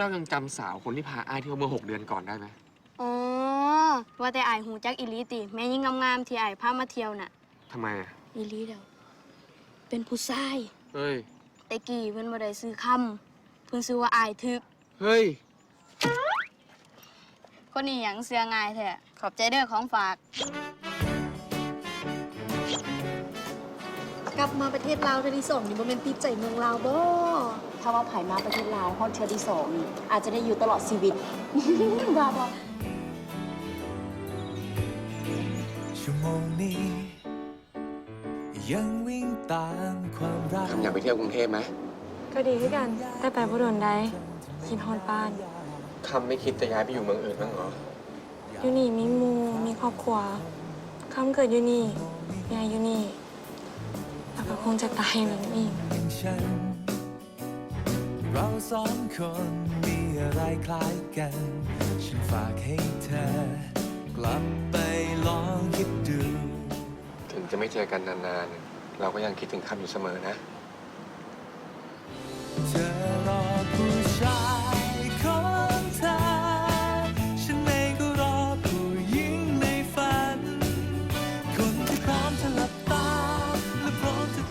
เฮ้ยเจ้ายังจำสาวคนที่พาอ้ายเที่ยวเมื่อหกเดือนก่อนได้ไหมอ๋อ ว่าแต่อายหูจักอีหลีติ แม่ยิ่งงามๆที่อายพามาเที่ยวน่ะ ทำไมอะอีหลีเดียวเป็นผู้ชาย เฮ้ย แต่กี้เพิ่นบ่ได้ซื้อคำเพิ่นซื้อว่าอายทึก เฮ้ย คนนี้หยังเสือง่ายแท้ขอบใจเด้อของฝาก กลับมาประเทศลาวเทื่อที่สองนี่บ่แม่นติดใจเมืองลาวบ่ถ้าว่าไผ่มาประเทศลาวฮอดเทือที่สองนี่อาจจะได้อยู่ตลอดชีวิตบ้าบอชั่วโมงนี้ ยังวิ่งตามความรักทำอยากไปเที่ยวกรุงเทพไหมก็ดีคือกัน แต่ไปบ่โดนได้กินฮอดบ้านคำไม่คิดจะย้ายไปอยู่เมืองอื่นบ้างเหรอ อยู่นี่มีหมู่มีครอบครัวคำเกิดอยู่นี่ยายอยู่นี่ แล้วก็คงจะตายอยู่นี่อีกอย่างฉันเราสองคนมีอะไรคล้ายกัน ฉันฝากให้เธอกลับไปลองคิดดู ถึงจะไม่เจอกันนานๆ เราก็ยังคิดถึงคำอยู่เสมอนะ เธอ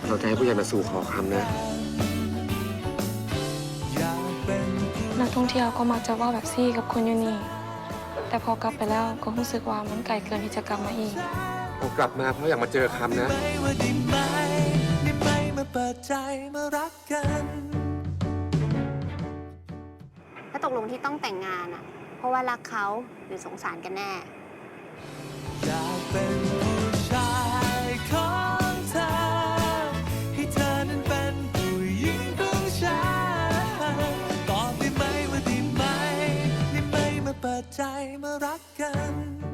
เราจะให้ผู้ใหญ่มาสู่ขอคำนะอยากเป็นผู้นักท่องเที่ยวก็มักจะเว่าแบบซี่กับคนอยู่นี่ แต่พอกลับไปแล้วก็รู้สึกว่ามันไกลเกินที่จะกลับมาอีกเรากลับมาเพราะอยากมาเจอคำนะ ไม่ว่าได้ไหมได้ไหมมาเปิดใจมารักกันแล้วตกลงที่ต้องแต่งงานอะ เพราะว่ารักเขาหรือสงสารกันแน่ อยากเป็น ใจมารักกัน